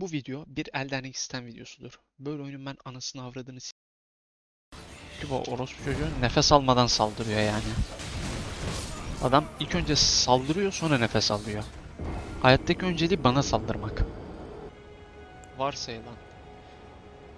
Bu video bir Elden sistem videosudur. Böyle oyunun ben anasını avradını s- bu orospu çocuğu nefes almadan saldırıyor yani. Adam ilk önce saldırıyor sonra nefes alıyor. Hayattaki önceliği bana saldırmak. Varsayılan.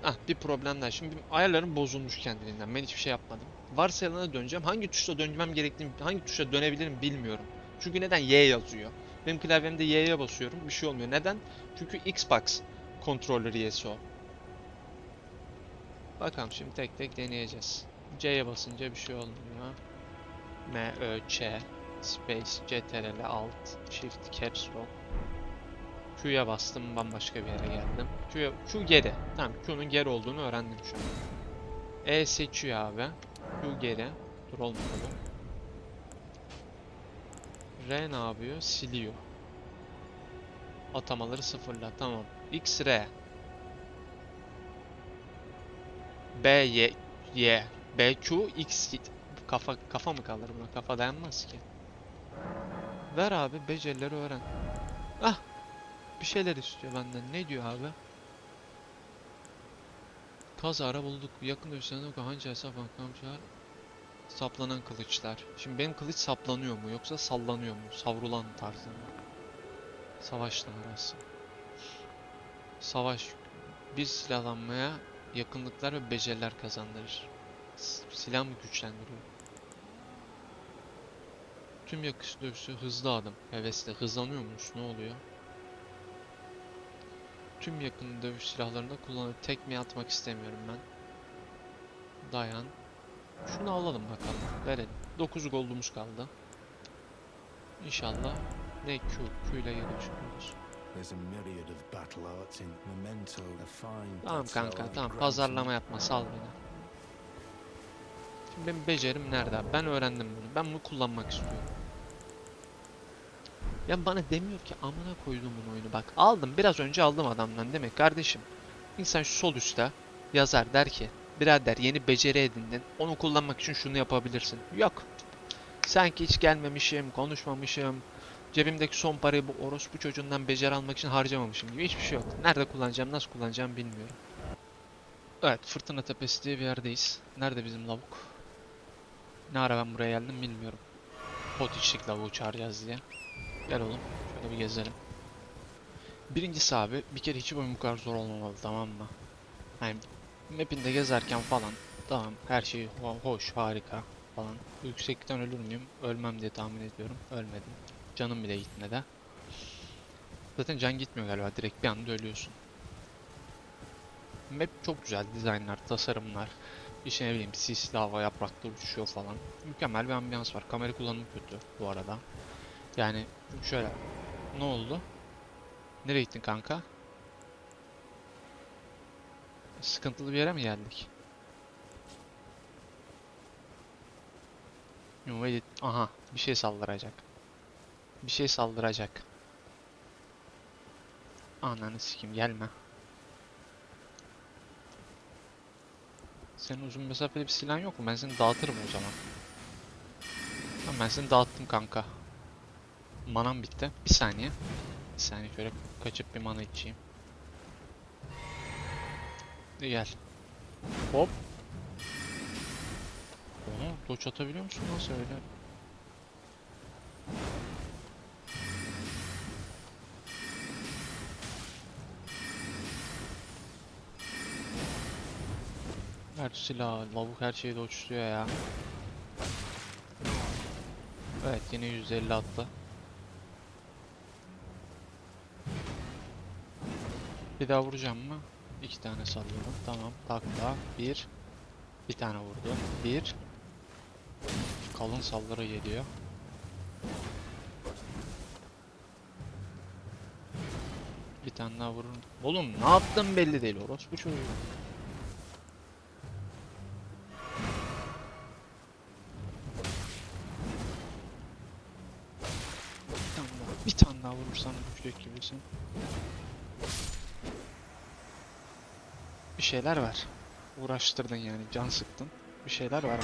Ah bir problem daha. Şimdi benim ayarlarım bozulmuş kendiliğinden. Ben hiçbir şey yapmadım. Varsayılana döneceğim. Hangi tuşla dönmem gerektiğini, hangi tuşla dönebilirim bilmiyorum. Çünkü neden? Y yazıyor. Benim klavyemde Y'ye basıyorum. Bir şey olmuyor. Neden? Çünkü Xbox kontrolleri Y'si o. Bakalım şimdi tek tek deneyeceğiz. C'ye basınca bir şey olmuyor. M, Ö, Ç, Space, CTRL, Alt, Shift, Caps Lock. Q'ya bastım bambaşka bir yere geldim. Q'ya, Q geri. Tamam Q'nun geri olduğunu öğrendim şu an. E seçiyor abi. Q geri. Dur olmadı. R ne yapıyor? Siliyor. Atamaları sıfırla. Tamam. X R. B Y Y. B Q X kafa kafa mı kalır buna? Kafa dayanmaz ki. Ver abi becerileri öğren. Ah. Bir şeyler istiyor benden. Ne diyor abi? Kazara bulduk. Yakın dövüşlerinde hangi hesap kamçılar saplanan kılıçlar. Şimdi benim kılıç saplanıyor mu yoksa sallanıyor mu? Savrulan tarzı mı? Savaş arası. Savaş bir silahlanmaya yakınlıklar ve beceriler kazandırır. Silah mı güçlendiriyor? Tüm yakış dövüşü hızlı adım. Hevesle hızlanıyor muyuz? Ne oluyor? Tüm yakın dövüş silahlarında kullanıp tekmeye atmak istemiyorum ben. Dayan. Şunu alalım bakalım. Verelim. 9 goldumuz kaldı. İnşallah ne Q, Q ile fine Tamam kanka tamam pazarlama yapma sal beni. Şimdi benim becerim nerede abi? Ben öğrendim bunu. Ben bunu kullanmak istiyorum. Ya bana demiyor ki amına koydum bunu oyunu bak. Aldım biraz önce aldım adamdan demek kardeşim. İnsan şu sol üstte yazar der ki birader yeni beceri edindin. Onu kullanmak için şunu yapabilirsin. Yok. Sanki hiç gelmemişim, konuşmamışım. Cebimdeki son parayı bu orospu çocuğundan beceri almak için harcamamışım gibi hiçbir şey yok. Nerede kullanacağım, nasıl kullanacağım bilmiyorum. Evet, Fırtına Tepesi diye bir yerdeyiz. Nerede bizim lavuk? Ne ara ben buraya geldim bilmiyorum. Pot içlik lavuğu çağıracağız diye. Gel oğlum, şöyle bir gezelim. Birincisi abi, bir kere hiç oyun bu kadar zor olmamalı tamam mı? Yani map'inde gezerken falan tamam her şey ho- hoş, harika falan. Yüksekten ölür müyüm? Ölmem diye tahmin ediyorum. Ölmedim. Canım bile gitmedi. Zaten can gitmiyor galiba. Direkt bir anda ölüyorsun. Map çok güzel. Dizaynlar, tasarımlar. İşte ne bileyim sisli hava, yapraklar uçuşuyor falan. Mükemmel bir ambiyans var. Kamera kullanımı kötü bu arada. Yani şöyle. Ne oldu? Nereye gittin kanka? Sıkıntılı bir yere mi geldik? Edit. Aha, bir şey saldıracak. Bir şey saldıracak. Ananı sikim gelme. Senin uzun mesafeli bir silahın yok mu? Ben seni dağıtırım o zaman. Tamam ben seni dağıttım kanka. Manam bitti. Bir saniye. Bir saniye şöyle kaçıp bir mana içeyim. Gel. Hop. Onu doç atabiliyor musun nasıl öyle? Her silah, lavuk her şeyi doçluyor ya. Evet yine 150 attı. Bir daha vuracağım mı? İki tane sallıyorum. Tamam. Takla. Bir. Bir tane vurdu. Bir. Kalın saldırı geliyor. Bir tane daha vurun. Oğlum ne yaptın belli değil orospu çocuğu. Bir tane daha, bir tane daha vurursan düşecek gibisin. Bir şeyler var. Uğraştırdın yani, can sıktın. Bir şeyler var.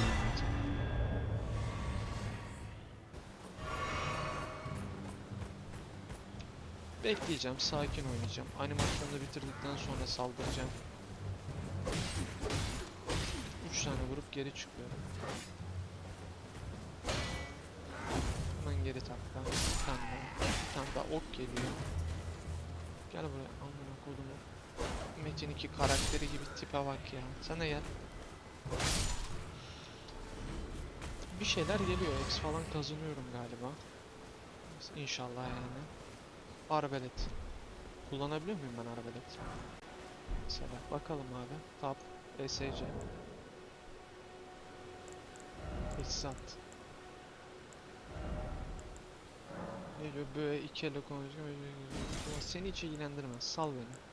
Bekleyeceğim, sakin oynayacağım. Animasyonu bitirdikten sonra saldıracağım. 3 tane vurup geri çıkıyorum. Hemen geri takla. Bir tane daha. Bir tane daha ok geliyor. Gel buraya amına kodumu. Metin 2 karakteri gibi tipe bak ya. Sana gel. Bir şeyler geliyor. X falan kazanıyorum galiba. İnşallah yani. Arbelet. Kullanabiliyor muyum ben arbelet? Mesela bakalım abi. Tab, ESC. Teçhizat. Ne diyor? Böyle iki elle konuşuyor. Seni hiç ilgilendirmez. Sal beni.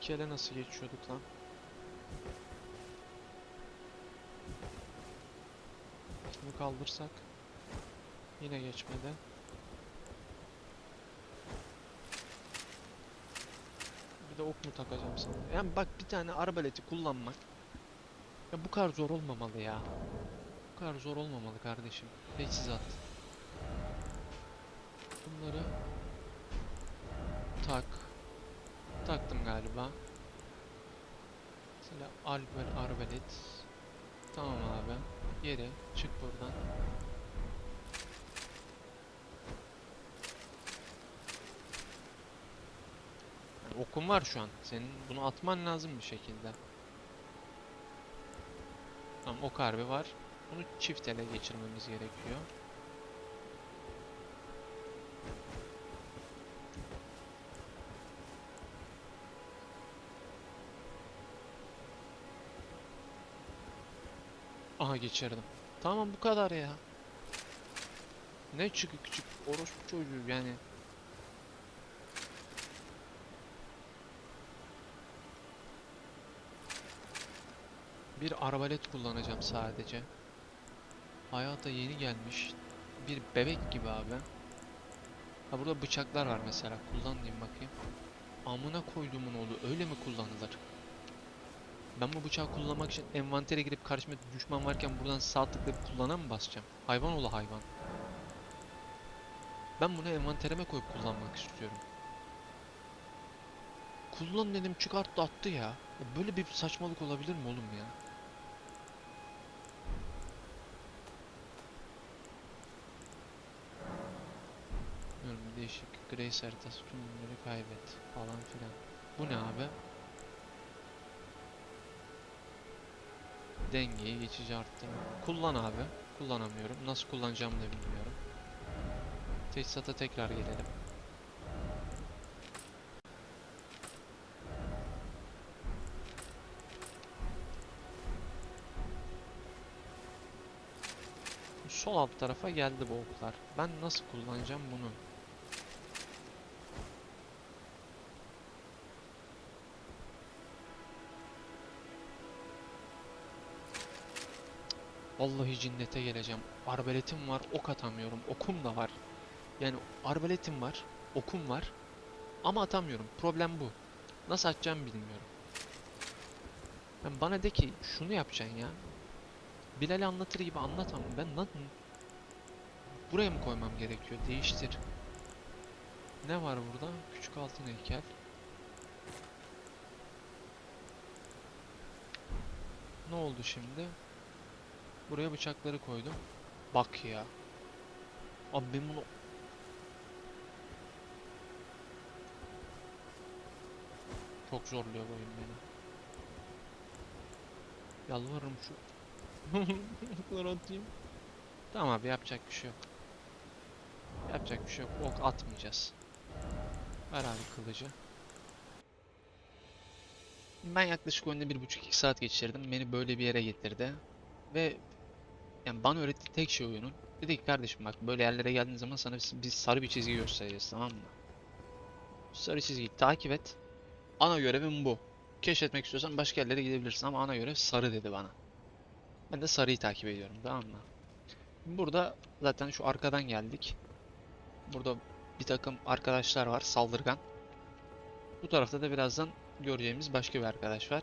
İki ele nasıl geçiyorduk lan? Bunu kaldırsak yine geçmedi. Bir de ok mu takacağım sana? Yani bak bir tane arbaleti kullanmak ya bu kadar zor olmamalı ya. Bu kadar zor olmamalı kardeşim. Teçhizat. Bunları Taktım galiba. Mesela albel arbalet. Tamam abi. Yere çık buradan. Yani okun var şu an. Senin bunu atman lazım bir şekilde. Tamam ok harbi var. Bunu çift ele geçirmemiz gerekiyor. Aha geçirdim. Tamam bu kadar ya. Ne çıkı küçük orospu çocuğu yani. Bir arbalet kullanacağım sadece. Hayata yeni gelmiş. Bir bebek gibi abi. Ha burada bıçaklar var mesela. Kullan diyeyim bakayım. Amına koyduğumun oğlu öyle mi kullanılır? Ben bu bıçağı kullanmak için envantere girip karşıma düşman varken buradan sağ tıklayıp kullana mı basacağım? Hayvan oğlu hayvan. Ben bunu envanterime koyup kullanmak istiyorum. Kullan dedim çıkarttı attı ya. Böyle bir saçmalık olabilir mi oğlum ya? Değişik. Grace haritası tüm bunları kaybet falan filan. Bu ne abi? Dengeyi geçici arttırma. Kullan abi. Kullanamıyorum. Nasıl kullanacağımı da bilmiyorum. Teçhizata tekrar gelelim. Sol alt tarafa geldi bu oklar. Ben nasıl kullanacağım bunu? Vallahi cinnete geleceğim. Arbaletim var, ok atamıyorum. Okum da var. Yani arbaletim var, okum var. Ama atamıyorum. Problem bu. Nasıl atacağımı bilmiyorum. Ben bana de ki şunu yapacaksın ya. Bilal'e anlatır gibi anlat ama ben nasıl... Buraya mı koymam gerekiyor? Değiştir. Ne var burada? Küçük altın heykel. Ne oldu şimdi? Buraya bıçakları koydum. Bak ya. Abi ben bunu... Çok zorluyor bu oyun beni. Yalvarırım şu... Okları atayım. Tamam abi yapacak bir şey yok. Yapacak bir şey yok. Ok atmayacağız. Ver abi kılıcı. Ben yaklaşık oyunda bir buçuk iki saat geçirdim. Beni böyle bir yere getirdi. Ve yani bana öğrettiği tek şey oyunun. Dedi ki kardeşim bak böyle yerlere geldiğin zaman sana bir sarı bir çizgi göstereceğiz tamam mı? Sarı çizgiyi takip et. Ana görevim bu. Keşfetmek istiyorsan başka yerlere gidebilirsin ama ana görev sarı dedi bana. Ben de sarıyı takip ediyorum tamam mı? Burada zaten şu arkadan geldik. Burada bir takım arkadaşlar var saldırgan. Bu tarafta da birazdan göreceğimiz başka bir arkadaş var.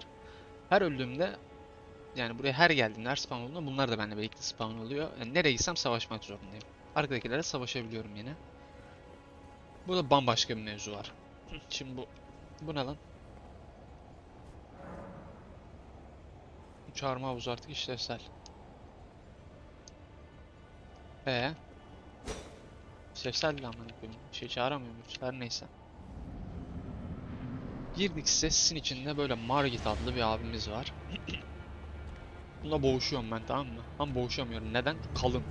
Her öldüğümde Yani buraya her geldiğimde, her spawn olduğunda bunlar da benimle birlikte spawn oluyor. Yani nereye gitsem savaşmak zorundayım. Arkadakilerle savaşabiliyorum yine. Burada bambaşka bir mevzu var. Şimdi bu... Bu ne lan? Çağırma havuzu artık işlevsel. Ee? İşlevsel de amına şey çağıramıyor muyuz? Her neyse. Girdik sesin içinde böyle Margit adlı bir abimiz var. Bununla boğuşuyorum ben tamam mı? Ama boğuşamıyorum. Neden? Kalın.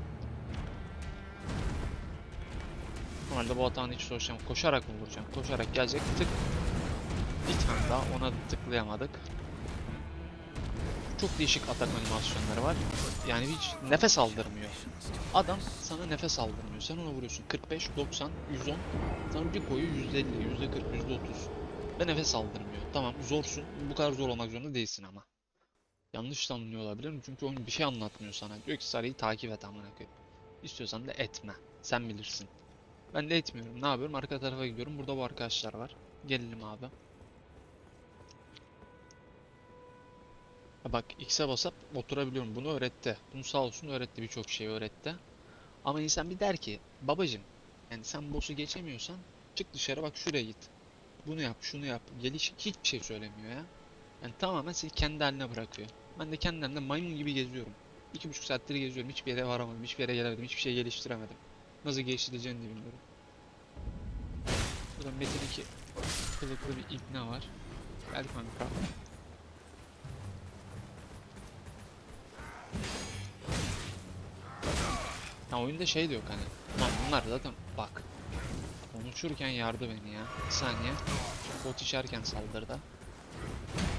Normalde bu hatanı hiç soracağım. Koşarak mı vuracağım? Koşarak gelecek tık. Bir tane daha ona tıklayamadık. Çok değişik atak animasyonları var. Yani hiç nefes aldırmıyor. Adam sana nefes aldırmıyor. Sen ona vuruyorsun. 45, 90, 110. Sana bir koyu 150, %40, %30. Ve nefes aldırmıyor. Tamam zorsun. Bu kadar zor olmak zorunda değilsin ama. Yanlış da anlıyor olabilirim. Çünkü oyun bir şey anlatmıyor sana. Diyor ki Sarı'yı takip et amına koyayım. İstiyorsan da etme. Sen bilirsin. Ben de etmiyorum. Ne yapıyorum? Arka tarafa gidiyorum. Burada bu arkadaşlar var. Gelelim abi. Bak X'e basıp oturabiliyorum. Bunu öğretti. Bunu sağ olsun öğretti. Birçok şey öğretti. Ama insan bir der ki babacım yani sen boss'u geçemiyorsan çık dışarı bak şuraya git. Bunu yap, şunu yap. Geliş hiçbir şey söylemiyor ya. Yani tamamen seni kendi haline bırakıyor. Ben de kendi halimde maymun gibi geziyorum. İki buçuk saattir geziyorum. Hiçbir yere varamadım. Hiçbir yere gelemedim. Hiçbir şey geliştiremedim. Nasıl geliştireceğini de bilmiyorum. Burada Metin 2 kılıklı bir ibne var. Gel kanka. Ya oyunda şey de yok hani. Lan bunlar zaten bak. Konuşurken yardı beni ya. Bir saniye. Bot içerken saldırdı.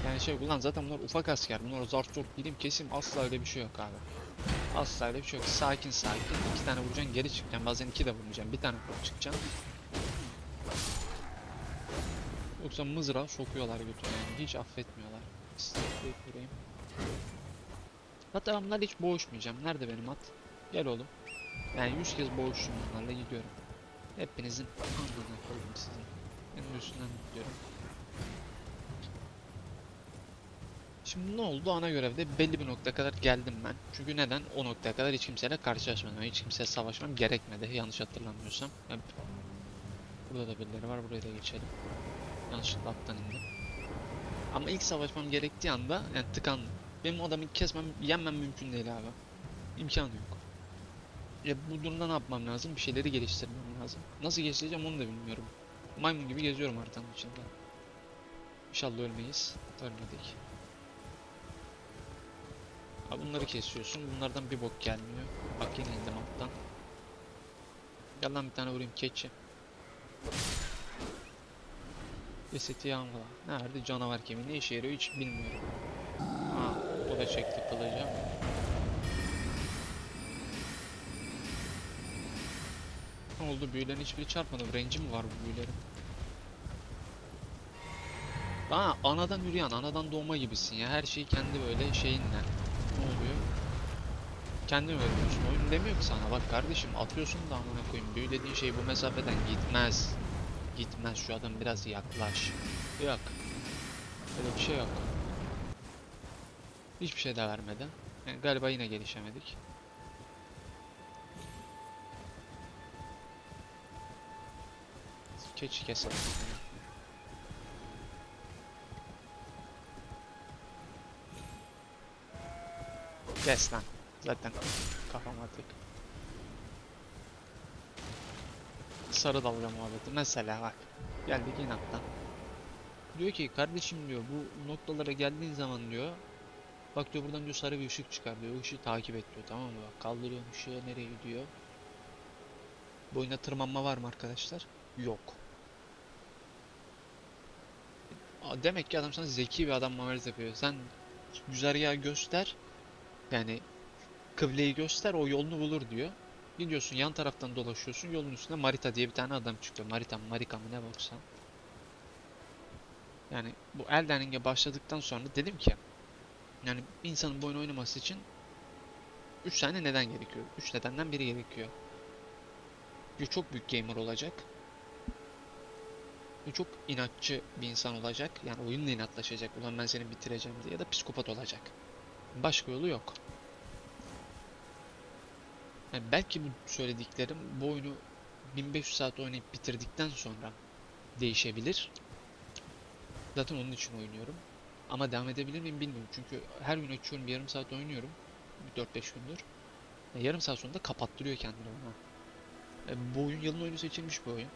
Yani şey ulan zaten bunlar ufak asker. Bunlar zart zort bilim kesim asla öyle bir şey yok abi. Asla öyle bir şey yok. Sakin sakin. iki tane vuracaksın geri çıkacaksın. Bazen iki de vurmayacaksın. Bir tane vurup çıkacaksın. Yoksa mızrağı sokuyorlar götüne yani. Hiç affetmiyorlar. Vurayım. Hatta hiç boğuşmayacağım. Nerede benim at? Gel oğlum. Yani 100 kez boğuştum bunlarla gidiyorum. Hepinizin andına koydum sizin. Benim üstünden gidiyorum. Şimdi ne oldu? Ana görevde belli bir noktaya kadar geldim ben. Çünkü neden? O noktaya kadar hiç kimseyle karşılaşmadım. Hiç kimseyle savaşmam gerekmedi. Yanlış hatırlamıyorsam. Burada da birileri var. Buraya da geçelim. Yanlışlıkla alttan indim. Ama ilk savaşmam gerektiği anda yani tıkandım. Benim adamı kesmem, yenmem mümkün değil abi. İmkanı yok. Ya bu durumda ne yapmam lazım? Bir şeyleri geliştirmem lazım. Nasıl geliştireceğim onu da bilmiyorum. Maymun gibi geziyorum haritanın içinde. İnşallah ölmeyiz. Ölmedik. Ha bunları kesiyorsun. Bunlardan bir bok gelmiyor. Bak yine indim alttan. Gel lan bir tane vurayım keçi. Cesedi yağmala. Nerede canavar kemiği? Ne işe yarıyor hiç bilmiyorum. Ha o da çekti kılıcı. Ne oldu? Büyülerin hiçbiri çarpmadı. Range'i mi var bu büyülerin? Aa, anadan yürüyen, anadan doğma gibisin ya. Her şeyi kendi böyle şeyinle. Ne oluyor? Kendin öğreniyorsun. Oyun demiyor ki sana. Bak kardeşim atıyorsun da amına koyayım. Büyülediğin şey bu mesafeden gitmez. Gitmez. Şu adam biraz yaklaş. Yok. Öyle bir şey yok. Hiçbir şey de vermedi. Yani galiba yine gelişemedik. Keçi keselim. Kes lan. Zaten kafam atık. Sarı dalga muhabbeti. Mesela bak. Geldik inattan. Diyor ki kardeşim diyor bu noktalara geldiğin zaman diyor Bak diyor buradan diyor sarı bir ışık çıkar diyor. O ışığı takip et diyor. Tamam mı? Bak kaldırıyorum ışığı nereye gidiyor? Bu oyunda tırmanma var mı arkadaşlar? Yok. Demek ki adam sana zeki bir adam muamelesi yapıyor. Sen güzergahı göster. Yani kıbleyi göster o yolunu bulur diyor. Gidiyorsun yan taraftan dolaşıyorsun. Yolun üstünde Marita diye bir tane adam çıkıyor. Marita Marika mı ne baksan. Yani bu Elden Ring'e başladıktan sonra dedim ki yani insanın bu oyunu oynaması için 3 tane neden gerekiyor. 3 nedenden biri gerekiyor. Bir çok büyük gamer olacak. Bir çok inatçı bir insan olacak. Yani oyunla inatlaşacak. Ulan ben seni bitireceğim diye. Ya da psikopat olacak. Başka yolu yok. Yani belki bu söylediklerim bu oyunu 1500 saat oynayıp bitirdikten sonra değişebilir. Zaten onun için oynuyorum. Ama devam edebilir miyim bilmiyorum. Çünkü her gün açıyorum bir yarım saat oynuyorum. 4-5 gündür. E, yarım saat sonunda kapattırıyor kendini bana. E, bu oyun yılın oyunu seçilmiş bir oyun.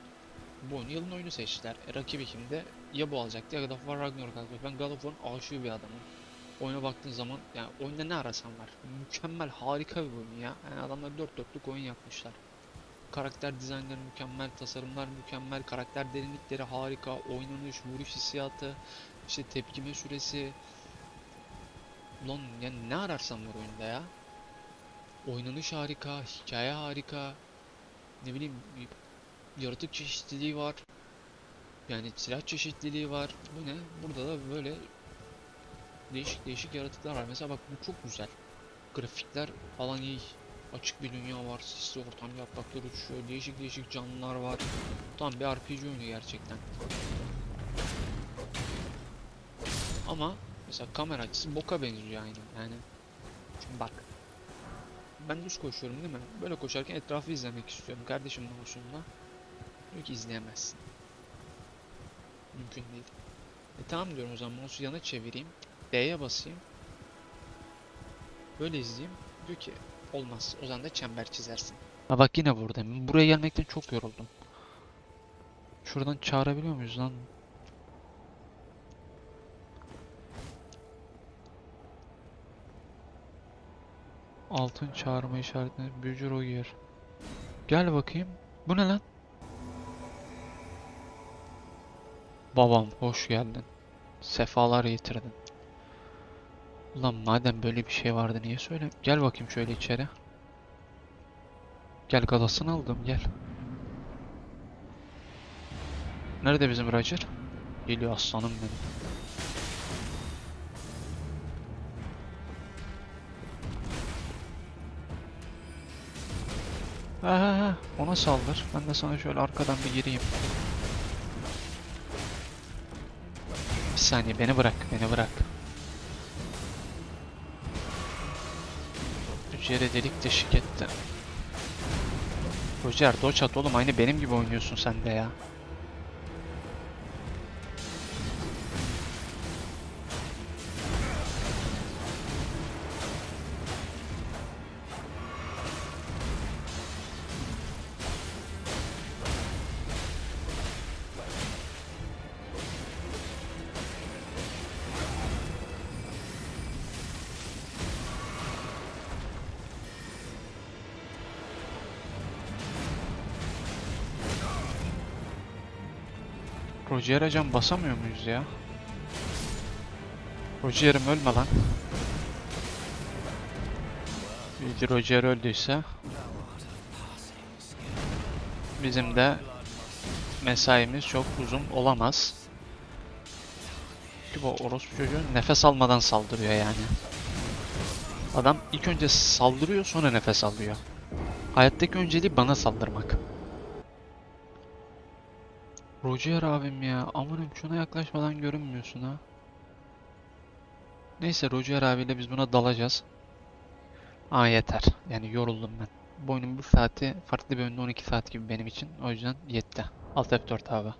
Bu oyunu yılın oyunu seçtiler. E, rakibi kimde? Ya bu alacaktı ya God of War Ragnarok alacaktı. Ben God of War'ın aşığı bir adamım. Oyuna baktığın zaman yani oyunda ne arasan var. Mükemmel, harika bir oyun ya. Yani adamlar dört dörtlük oyun yapmışlar. Karakter dizaynları mükemmel, tasarımlar mükemmel, karakter derinlikleri harika, oynanış, vuruş hissiyatı, işte tepkime süresi. Ulan yani ne ararsan var oyunda ya. Oynanış harika, hikaye harika. Ne bileyim yaratık çeşitliliği var. Yani silah çeşitliliği var. Bu ne? Burada da böyle değişik değişik yaratıklar var. Mesela bak bu çok güzel. Grafikler falan iyi. Açık bir dünya var. Sisli ortam, yapraklar uçuşuyor. Değişik değişik canlılar var. Tam bir RPG oyunu gerçekten. Ama mesela kamera açısı boka benziyor aynı. Yani şimdi bak. Ben düz koşuyorum değil mi? Böyle koşarken etrafı izlemek istiyorum. Kardeşim mouse'umla. Diyor ki izleyemezsin. Mümkün değil. E tamam diyorum o zaman mouse'u yana çevireyim. B'ye basayım. Böyle izleyeyim. Diyor ki olmaz. O zaman da çember çizersin. Ha bak yine buradayım. Buraya gelmekten çok yoruldum. Şuradan çağırabiliyor muyuz lan? Altın çağırma işaretini büyücü Rogier. Gel bakayım. Bu ne lan? Babam hoş geldin. Sefalar getirdin. Ulan madem böyle bir şey vardı niye söyle? Gel bakayım şöyle içeri. Gel galasını aldım gel. Nerede bizim Roger? Geliyor aslanım benim. Ha ha ha ona saldır. Ben de sana şöyle arkadan bir gireyim. Bir saniye beni bırak beni bırak. Roger'e delik deşik etti. Roger dodge at oğlum aynı benim gibi oynuyorsun sen de ya. Roger'e can basamıyor muyuz ya? Roger'im ölme lan. Bir Roger öldüyse bizim de mesaimiz çok uzun olamaz. Çünkü bu orospu çocuğu nefes almadan saldırıyor yani. Adam ilk önce saldırıyor sonra nefes alıyor. Hayattaki önceliği bana saldırmak. Roger abim ya. Amanım şuna yaklaşmadan görünmüyorsun ha. Neyse Roger abiyle biz buna dalacağız. Aa yeter. Yani yoruldum ben. Bu oyunun bir saati farklı bir oyunda 12 saat gibi benim için. O yüzden yetti. Alt F4 abi.